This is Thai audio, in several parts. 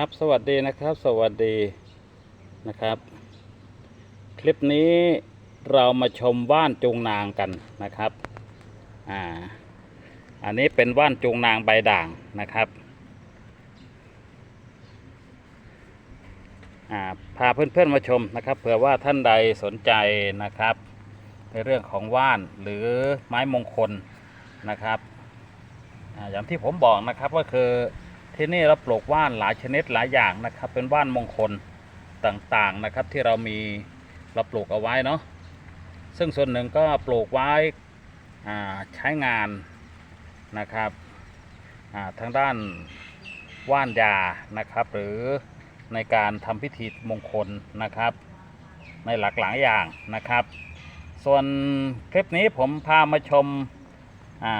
ครับสวัสดีนะครับ สวัสดีนะครับ คลิปนี้เรามาชมว่านจูงนางกันนะครับอ่าอันนี้เป็นว่านจูงนางใบด่างนะครับอ่าพาเพื่อนๆมาชมนะครับเผื่อว่าท่านใดสนใจนะครับ ในเรื่องของว่านหรือไม้มงคลนะครับอาอย่างที่ผมบอกนะครับก็คือ ที่นี่เราปลูกว่านหลายชนิดหลายอย่างนะครับ เป็นว่านมงคลต่างๆนะครับ ที่เรามีเราปลูกเอาไว้เนาะซึ่งส่วนหนึ่งก็ปลูกไว้ใช้งานนะครับทางด้านว่านยานะครับ หรือในการทำพิธีมงคลนะครับ ในหลากหลายอย่างนะครับ ส่วนคลิปนี้ผมพามาชมา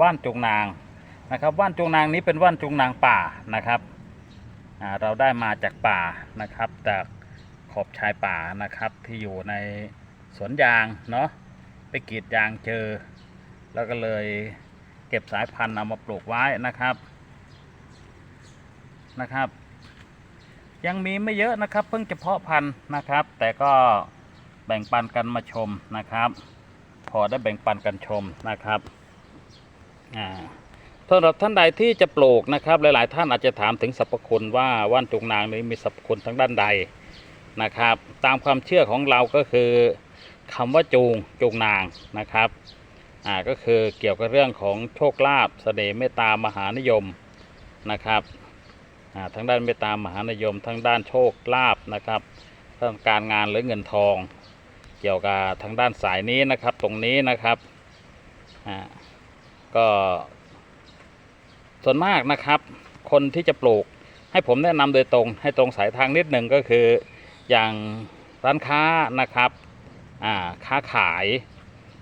ว่านจุงนาง นะครับว่านจงนางนี้เป็นว่านจงนางป่านะครับเราได้มาจากป่านะครับจากขอบชายป่านะครับที่อยู่ในสวนยางเนาะไปกรีดยางเจอ แล้วก็เลยเก็บสายพันธุ์เอามาปลูกไว้นะครับนะครับ ยังมีไม่เยอะนะครับ เพิ่งเฉพาะพันธุ์นะครับ แต่ก็แบ่งปันกันมาชมนะครับ พอได้แบ่งปันกันชมนะครับอ่า สำหรับท่านใดที่จะปลูกนะครับ หลาย ๆ ท่านอาจจะถามถึงสรรพคุณว่าว่านจุงนางนี้มีสรรพคุณทางด้านใดนะครับ ตามความเชื่อของเราก็คือคำว่าจูงจูงนางนะครับอ่าก็คือเกี่ยวกับเรื่องของโชคลาภเสน่ห์เมตตามหานิยมนะครับอ่าทั้งด้านเมตตามหานิยม ทั้งด้านโชคลาภนะครับเรื่องการงานหรือเงินทอง เกี่ยวกับทางด้านสายนี้นะครับตรงนี้นะครับอ่าก็ ส่วนมากนะครับ คนที่จะปลูกให้ผมแนะนำโดยตรง ให้ตรงสายทางนิดหนึ่งก็คือ อย่างร้านค้านะครับอ่าค้าขาย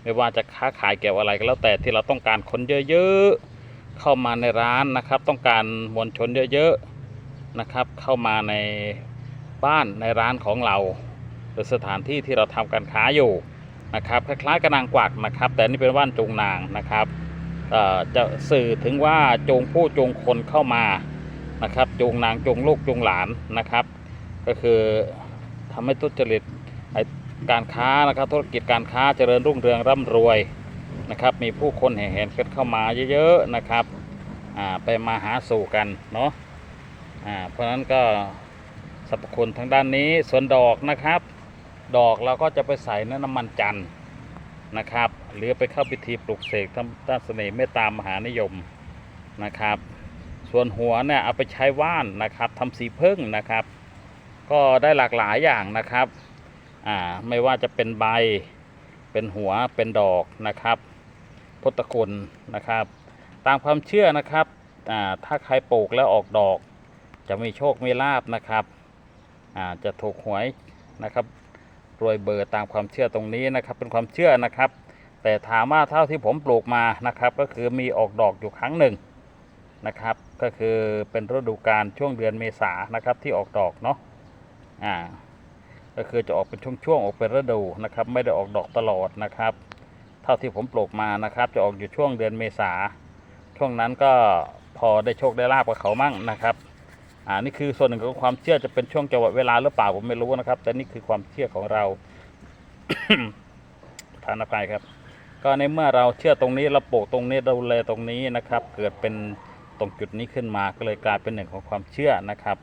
ไม่ว่าจะค้าขายเกี่ยวอะไรก็แล้วแต่ที่เราต้องการคนเยอะๆเข้ามาในร้านนะครับ ต้องการมวลชนเยอะๆนะครับ เข้ามาในบ้านในร้านของเรา หรือสถานที่ที่เราทำการค้าอยู่นะครับ คล้ายๆกระนางกวักนะครับ แต่นี่เป็นว่านจูงนางนะครับ จะสื่อถึงว่าจงผู้จงคนเข้ามานะครับ จงนางจงลูกจงหลานนะครับ ก็คือทำให้ทุจริตการค้านะครับธุรกิจการค้าเจริญรุ่งเรืองร่ำรวยนะครับ มีผู้คนแห่แหนกันเข้ามาเยอะๆนะครับไปมาหาสู่กันเนาะเพราะฉะนั้นก็สรรพคุณทางด้านนี้ส่วนดอกนะครับ ดอกเราก็จะไปใส่น้ำมันจันทร์ นะครับ หรือไปเข้าพิธีปลุกเสกทำด้านเสน่ห์เมตตามหานิยมนะครับ ส่วนหัวเนี่ยเอาไปใช้ว่านนะครับทำสีพึ่งนะครับ ก็ได้หลากหลายอย่างนะครับอ่าไม่ว่าจะเป็นใบเป็นหัวเป็นดอกนะครับพุทธคุณนะครับ ตามความเชื่อนะครับอ่าถ้าใครปลูกแล้วออกดอก จะมีโชคมีลาบนะครับอ่าจะถูกหวยนะครับ รวยเบอร์ตามความเชื่อตรงนี้นะครับเป็นความเชื่อนะครับ แต่ถามว่าเท่าที่ผมปลูกมานะครับ ก็คือมีออกดอกอยู่ครั้งหนึ่งนะครับ ก็คือเป็นฤดูกาลช่วงเดือนเมษานะครับที่ออกดอกเนาะอ่าก็คือจะออกเป็นช่วงๆออกเป็นฤดูนะครับ ไม่ได้ออกดอกตลอดนะครับ เท่าที่ผมปลูกมานะครับ จะออกอยู่ช่วงเดือนเมษาช่วงนั้นก็พอได้โชคได้ลาบกับเขามั่งนะครับ อ่านี่คือส่วนหนึ่งของความเชื่อจะเป็นช่วงจังหวะเวลาหรือเปล่าผมไม่รู้นะครับ แต่นี่คือความเชื่อของเราทานอภัยครับ ก็ในเมื่อเราเชื่อตรงนี้เราปลูกตรงนี้เราดูแลตรงนี้นะครับ เกิดเป็นตรงจุดนี้ขึ้นมาก็เลยกลายเป็นหนึ่งของความเชื่อนะครับ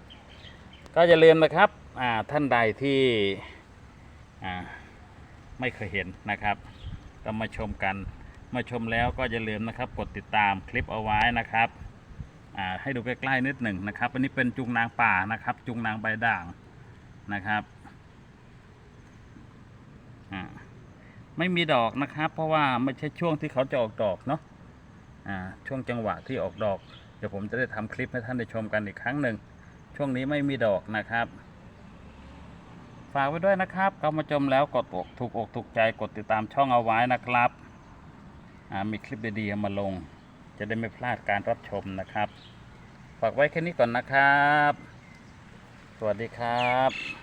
ก็อย่าลืมนะครับอ่าท่านใดที่อ่าไม่เคยเห็นนะครับ ก็มาชมกันมาชมแล้วก็อย่าลืมนะครับ กดติดตามคลิปเอาไว้นะครับ ให้ดูใกล้ๆนิดหนึ่งนะครับ อันนี้เป็นจุงนางป่านะครับ จุงนางใบด่างนะครับไม่มีดอกนะครับ เพราะว่าไม่ใช่ช่วงที่เขาจะออกดอกเนาะช่วงจังหวะที่ออกดอก เดี๋ยวผมจะได้ทำคลิปให้ท่านได้ชมกันอีกครั้งหนึ่งช่วงนี้ไม่มีดอกนะครับ ฝากไว้ด้วยนะครับเข้ามาชมแล้วกดอกถูกอกถูกใจกดติดตามช่องเอาไว้นะครับมีคลิปดีๆมาลง จะได้ไม่พลาดการรับชมนะครับ ฝากไว้แค่นี้ก่อนนะครับ สวัสดีครับ